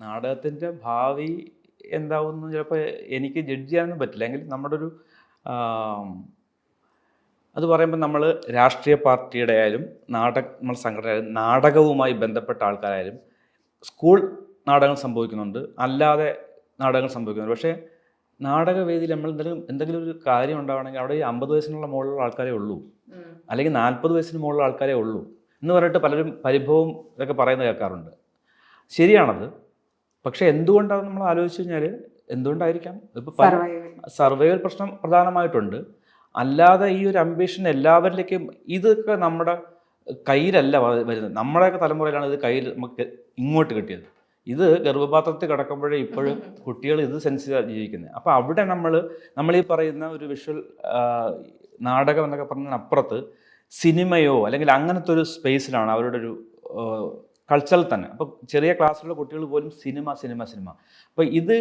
നാടകത്തിന്റെ ഭാവി എന്താവുമെന്ന് ചിലപ്പോൾ എനിക്ക് ജഡ്ജ് ചെയ്യാനൊന്നും പറ്റില്ല. എങ്കിൽ നമ്മുടെ ഒരു അത് പറയുമ്പോൾ നമ്മൾ രാഷ്ട്രീയ പാർട്ടിയുടെ ആയാലും നാടക നമ്മൾ സംഘടനയായാലും നാടകവുമായി ബന്ധപ്പെട്ട ആൾക്കാരായാലും സ്കൂൾ നാടകങ്ങൾ സംഭവിക്കുന്നുണ്ട്. അല്ലാതെ നാടകങ്ങൾ സംഭവിക്കുന്നുണ്ട്. പക്ഷേ നാടകവേദിയിൽ നമ്മൾ എന്തെങ്കിലും എന്തെങ്കിലും ഒരു കാര്യം ഉണ്ടാവണമെങ്കിൽ അവിടെ ഈ അമ്പത് വയസ്സിനുള്ള മുകളിലുള്ള ആൾക്കാരേ ഉള്ളൂ. അല്ലെങ്കിൽ നാൽപ്പത് വയസ്സിന് മുകളിലുള്ള ആൾക്കാരേ ഉള്ളൂ. എന്ന് പറഞ്ഞിട്ട് പലരും പരിഭവം ഇതൊക്കെ പറയുന്നത് കേൾക്കാറുണ്ട്. ശരിയാണത്. പക്ഷേ എന്തുകൊണ്ടാണ് നമ്മൾ ആലോചിച്ച് കഴിഞ്ഞാൽ എന്തുകൊണ്ടായിരിക്കാം? ഇപ്പോൾ സർവൈവൽ പ്രശ്നം പ്രധാനമായിട്ടുണ്ട്. അല്ലാതെ ഈ ഒരു അംബിഷൻ എല്ലാവരിലേക്കും ഇതൊക്കെ നമ്മുടെ കയ്യിലല്ല വരുന്നത്. നമ്മുടെയൊക്കെ തലമുറയിലാണ് ഇത് കയ്യിൽ നമുക്ക് ഇങ്ങോട്ട് കിട്ടിയത്. ഇത് ഗർഭപാത്രത്തിൽ കിടക്കുമ്പോഴേ ഇപ്പോഴും കുട്ടികൾ ഇത് സെൻസ് ജീവിക്കുന്നത്. അപ്പോൾ അവിടെ നമ്മൾ നമ്മൾ ഈ പറയുന്ന ഒരു വിഷ്വൽ നാടകം എന്നൊക്കെ പറഞ്ഞതിനപ്പുറത്ത് സിനിമയോ അല്ലെങ്കിൽ അങ്ങനത്തെ ഒരു സ്പേസിലാണ് അവരുടെ ഒരു കൾച്ചറിൽ തന്നെ. അപ്പോൾ ചെറിയ ക്ലാസ്സിലുള്ള കുട്ടികൾ പോലും സിനിമ സിനിമ സിനിമ അപ്പോൾ ഇത്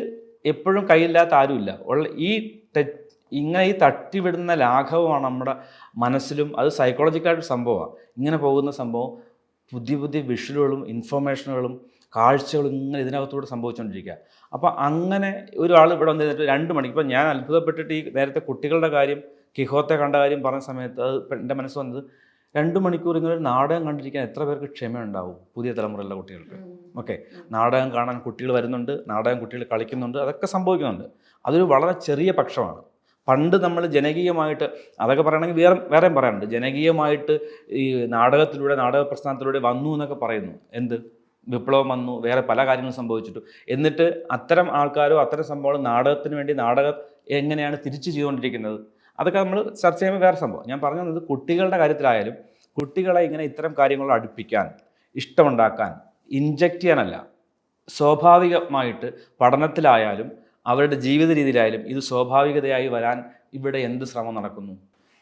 എപ്പോഴും കയ്യില്ലാത്ത ആരുമില്ല. ഉള്ള ഈ ഇങ്ങനെ ഈ തട്ടിവിടുന്ന ലാഘവമാണ് നമ്മുടെ മനസ്സിലും അത് സൈക്കോളജിക്കായിട്ട് സംഭവമാണ് ഇങ്ങനെ പോകുന്ന സംഭവം പുതിയ പുതിയ വിഷലുകളും ഇൻഫർമേഷനുകളും കാഴ്ചകളും ഇങ്ങനെ ഇതിനകത്തൂടെ സംഭവിച്ചുകൊണ്ടിരിക്കുക അപ്പോൾ അങ്ങനെ ഒരാൾ ഇവിടെ വന്ന് നിന്നിട്ട് രണ്ട് മണിക്ക് ഇപ്പം ഞാൻ അത്ഭുതപ്പെട്ടിട്ട് ഈ നേരത്തെ കുട്ടികളുടെ കാര്യം കിഹോത്തെ കണ്ട കാര്യം പറഞ്ഞ സമയത്ത് അത് എന്റെ മനസ്സ് വന്നത് രണ്ട് മണിക്കൂർ ഇങ്ങനെ ഒരു നാടകം കണ്ടിരിക്കാൻ എത്ര പേർക്ക് ക്ഷമയുണ്ടാവും പുതിയ തലമുറയിലുള്ള കുട്ടികൾക്ക്? ഓക്കെ. നാടകം കാണാൻ കുട്ടികൾ വരുന്നുണ്ട് നാടകം കുട്ടികൾ കളിക്കുന്നുണ്ട് അതൊക്കെ സംഭവിക്കുന്നുണ്ട്. അതൊരു വളരെ ചെറിയ പക്ഷമാണ്. പണ്ട് നമ്മൾ ജനകീയമായിട്ട് അതൊക്കെ പറയണമെങ്കിൽ വേറെ വേറെയും പറയാനുണ്ട്. ജനകീയമായിട്ട് ഈ നാടകത്തിലൂടെ നാടക പ്രസ്ഥാനത്തിലൂടെ വന്നു എന്നൊക്കെ പറയുന്നു. എന്ത്? വിപ്ലവം വന്നു വേറെ പല കാര്യങ്ങളും സംഭവിച്ചിട്ടു. എന്നിട്ട് അത്തരം ആൾക്കാരോ അത്തരം സംഭവങ്ങളും നാടകത്തിന് വേണ്ടി നാടകം എങ്ങനെയാണ് തിരിച്ചു ചെയ്തുകൊണ്ടിരിക്കുന്നത്? അതൊക്കെ നമ്മൾ ചർച്ച ചെയ്യുമ്പോൾ വേറെ സംഭവം. ഞാൻ പറഞ്ഞു തന്നത് കുട്ടികളുടെ കാര്യത്തിലായാലും കുട്ടികളെ ഇങ്ങനെ ഇത്തരം കാര്യങ്ങൾ അടുപ്പിക്കാൻ ഇഷ്ടമുണ്ടാക്കാൻ ഇൻജക്റ്റ് ചെയ്യാനല്ല. സ്വാഭാവികമായിട്ട് പഠനത്തിലായാലും അവരുടെ ജീവിത രീതിയിലായാലും ഇത് സ്വാഭാവികതയായി വരാൻ ഇവിടെ എന്ത് ശ്രമം നടക്കുന്നു?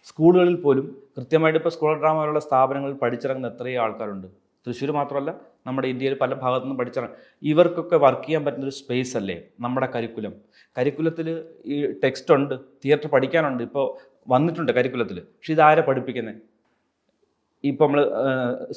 സ്കൂളുകളിൽ പോലും കൃത്യമായിട്ട് ഇപ്പോൾ സ്കൂൾ ഡ്രാമ പോലുള്ള സ്ഥാപനങ്ങളിൽ പഠിച്ചിറങ്ങുന്ന എത്രയോ ആൾക്കാരുണ്ട്. തൃശ്ശൂർ മാത്രമല്ല നമ്മുടെ ഇന്ത്യയിൽ പല ഭാഗത്തു നിന്നും പഠിച്ചിറങ്ങും ഇവർക്കൊക്കെ വർക്ക് ചെയ്യാൻ പറ്റുന്നൊരു സ്പേസ് അല്ലേ? നമ്മുടെ കരിക്കുലം കരിക്കുലത്തിൽ ഈ ടെക്സ്റ്റ് ഉണ്ട് തിയേറ്റർ പഠിക്കാനുണ്ട്. ഇപ്പോൾ വന്നിട്ടുണ്ട് കരിക്കുലത്തിൽ പക്ഷെ ഇതാരെ പഠിപ്പിക്കുന്നത് ഇപ്പോൾ നമ്മൾ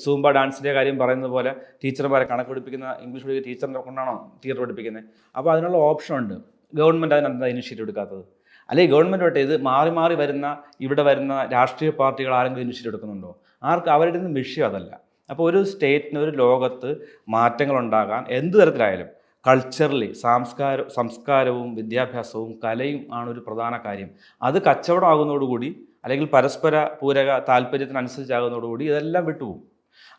സൂംബ ഡാൻസിന്റെ കാര്യം പറയുന്നത് പോലെ ടീച്ചർമാരെ കണക്ക് പഠിപ്പിക്കുന്ന ഇംഗ്ലീഷ് പഠിക്കുന്ന ടീച്ചറിനെ കൊണ്ടാണോ തിയേറ്റർ പഠിപ്പിക്കുന്നത് അപ്പോൾ അതിനുള്ള ഓപ്ഷൻ ഉണ്ട്. ഗവൺമെന്റ് അതിനെന്താ ഇനിഷ്യേറ്റീവ് എടുക്കാത്തത്? അല്ലെങ്കിൽ ഗവൺമെന്റ് വട്ടെ ഇത് മാറി മാറി വരുന്ന ഇവിടെ വരുന്ന രാഷ്ട്രീയ പാർട്ടികൾ ആരെങ്കിലും ഇനിഷ്യേറ്റീവ് എടുക്കുന്നുണ്ടോ? ആർക്ക് അവരുടെ ഒന്നും വിഷയം അതല്ല. അപ്പോൾ ഒരു സ്റ്റേറ്റിന് ഒരു ലോകത്ത് മാറ്റങ്ങൾ ഉണ്ടാകാൻ എന്ത് തരത്തിലായാലും കൾച്ചറലി സംസ്കാര സംസ്കാരവും വിദ്യാഭ്യാസവും കലയും ആണ് ഒരു പ്രധാന കാര്യം. അത് കച്ചവടമാകുന്നതോടുകൂടി അല്ലെങ്കിൽ പരസ്പര പൂരക താല്പര്യത്തിനനുസരിച്ചാകുന്നതോടുകൂടി ഇതെല്ലാം വിട്ടുപോകും.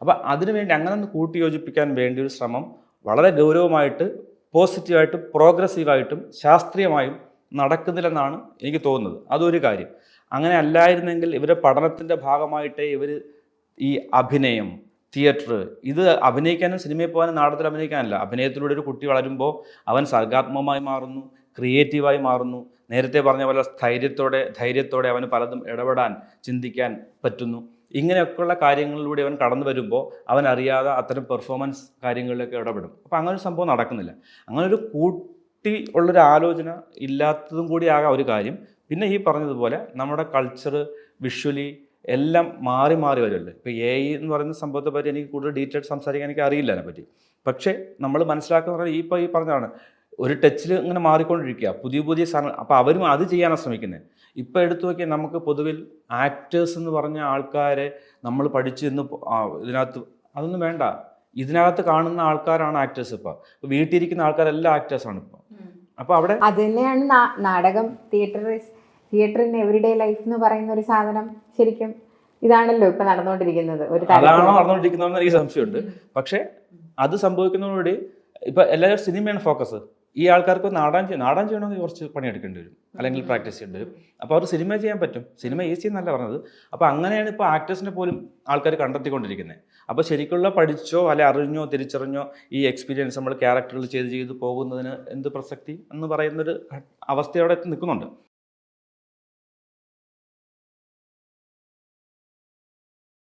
അപ്പോൾ അതിനുവേണ്ടി അങ്ങനെ ഒന്ന് കൂട്ടിയോജിപ്പിക്കാൻ വേണ്ടി ഒരു ശ്രമം വളരെ ഗൗരവമായിട്ട് പോസിറ്റീവായിട്ടും പ്രോഗ്രസീവായിട്ടും ശാസ്ത്രീയമായും നടക്കുന്നില്ലെന്നാണ് എനിക്ക് തോന്നുന്നത്. അതൊരു കാര്യം. അങ്ങനെ അല്ലായിരുന്നെങ്കിൽ ഇവരുടെ പഠനത്തിന്റെ ഭാഗമായിട്ടേ ഇവർ ഈ അഭിനയം തിയേറ്റർ. ഇത് അഭിനയിക്കാനും സിനിമയിൽ പോകാനും നാടകത്തിൽ അഭിനയിക്കാനല്ല. അഭിനയത്തിലൂടെ ഒരു കുട്ടി വളരുമ്പോൾ അവൻ സർഗാത്മകമായി മാറുന്നു ക്രിയേറ്റീവായി മാറുന്നു. നേരത്തെ പറഞ്ഞ പോലെ സ്ഥൈര്യത്തോടെ ധൈര്യത്തോടെ അവന് പലതും ഇടപെടാൻ ചിന്തിക്കാൻ പറ്റുന്നു. ഇങ്ങനെയൊക്കെയുള്ള കാര്യങ്ങളിലൂടെ അവൻ കടന്നു വരുമ്പോൾ അവൻ അറിയാതെ അത്തരം പെർഫോമൻസ് കാര്യങ്ങളിലൊക്കെ ഇടപെടും. അപ്പോൾ അങ്ങനെ ഒരു സംഭവം നടക്കുന്നില്ല. അങ്ങനെ ഒരു കൂട്ടി ഉള്ളൊരു ആലോചന ഇല്ലാത്തതും കൂടി ആകാം ഒരു കാര്യം. പിന്നെ ഈ പറഞ്ഞതുപോലെ നമ്മുടെ കൾച്ചർ വിഷ്വലി എല്ലാം മാറി മാറി വരുമല്ലോ. ഇപ്പോൾ എ ഐ എന്ന് പറയുന്ന സംഭവത്തെ പറ്റി എനിക്ക് കൂടുതൽ ഡീറ്റെയിൽ സംസാരിക്കാൻ എനിക്ക് അറിയില്ല അതിനെപ്പറ്റി പക്ഷേ നമ്മൾ മനസ്സിലാക്കുന്ന പറഞ്ഞാൽ ഈ ഇപ്പോൾ ഈ പറഞ്ഞതാണ് ഒരു ടച്ചിൽ ഇങ്ങനെ മാറിക്കൊണ്ടിരിക്കുക. പുതിയ പുതിയ സാധനങ്ങൾ അപ്പോൾ അവരും അത് ചെയ്യാനാണ് ശ്രമിക്കുന്നത് ഇപ്പോൾ എടുത്തു നോക്കിയാൽ നമുക്ക് പൊതുവിൽ ആക്ടേഴ്സ് എന്ന് പറഞ്ഞ ആൾക്കാരെ നമ്മൾ പഠിച്ച് ഇന്ന് ഇതിനകത്ത് അതൊന്നും വേണ്ട. ഇതിനകത്ത് കാണുന്ന ആൾക്കാരാണ് ആക്ടേഴ്സ് ഇപ്പോൾ വീട്ടിലിരിക്കുന്ന ആൾക്കാരെല്ലാം ആക്ടേഴ്സാണ് ഇപ്പോൾ അപ്പോൾ അവിടെ അത് തന്നെയാണ് നാടകം theatre theatre in everyday life എന്ന് പറയുന്ന ഒരു സാധനം ശരിക്കും ഇതാണല്ലോ ഇപ്പൊ നടന്നുകൊണ്ടിരിക്കുന്നത് ഒരു അതാണോ നടന്നുകൊണ്ടിരിക്കുന്നതെന്ന് എനിക്ക് സംശയമുണ്ട്. പക്ഷെ അത് സംഭവിക്കുന്നതോടുകൂടി ഇപ്പൊ എല്ലാവരും സിനിമയാണ് ഫോക്കസ് ഈ ആൾക്കാർക്ക് നാടാൻ നാടാൻ ചെയ്യണമെങ്കിൽ കുറച്ച് പണിയെടുക്കേണ്ടി വരും. അല്ലെങ്കിൽ പ്രാക്ടീസ് ചെയ്യേണ്ടി വരും. അപ്പോൾ അവർ സിനിമ ചെയ്യാൻ പറ്റും. സിനിമ ഈസി എന്നല്ല പറഞ്ഞത്. അപ്പോൾ അങ്ങനെയാണ് ഇപ്പോൾ ആക്ടേഴ്സിനെ പോലും ആൾക്കാർ കണ്ടെത്തിക്കൊണ്ടിരിക്കുന്നത് അപ്പോൾ ശരിക്കുള്ള പഠിച്ചോ അല്ലെ അറിഞ്ഞോ തിരിച്ചറിഞ്ഞോ ഈ എക്സ്പീരിയൻസ് നമ്മൾ ക്യാരക്ടറുകൾ ചെയ്ത് ചെയ്ത് പോകുന്നതിന് എന്ത് പ്രസക്തി എന്ന് പറയുന്നൊരു അവസ്ഥയോടെ നിൽക്കുന്നുണ്ട്